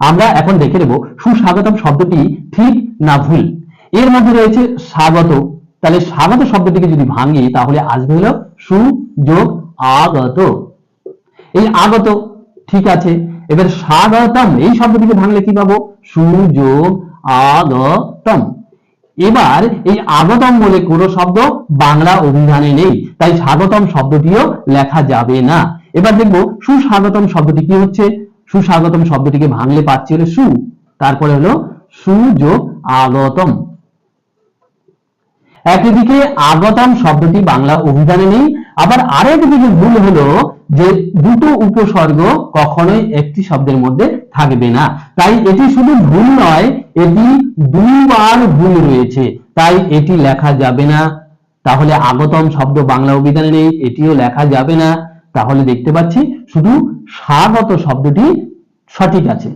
আমরা এখন দেখে নেব সুস্বাগতম শব্দটি ঠিক না ভুল। এর মধ্যে রয়েছে স্বাগত। তাহলে স্বাগত শব্দটিকে যদি ভাঙি, তাহলে আসবে হলো সু যোগ আগত এই আগত ঠিক আছে। এবার স্বাগতম, এই শব্দটিকে ভাঙলে কি পাবো? সুযোগ আগতম এবার এই আগতম বলে কোনো শব্দ বাংলা অভিধানে নেই। তাই স্বাগতম শব্দটিও লেখা যাবে না। এবার দেখব সুস্বাগতম শব্দটি কি হচ্ছে? সুস্বাগতম শব্দটিকে ভাঙলে পাচ্ছি হলো সু, তারপরে হলো সুযোগ আগতম একদিকে আগতম শব্দটি বাংলা অভিধানে নেই, আবার আরেক দিকে ভুল হলো যে দুটো উপসর্গ কখনোই একটি শব্দের মধ্যে থাকবে না। তাই এটি শুধু ভুল নয়, এটি দুইবার ভুল রয়েছে, তাই এটি লেখা যাবে না। তাহলে আগতম শব্দ বাংলা অভিধানে নেই, এটিও লেখা যাবে না। তাহলে দেখতে পাচ্ছি শুধু স্বাগত শব্দটি সঠিক আছে।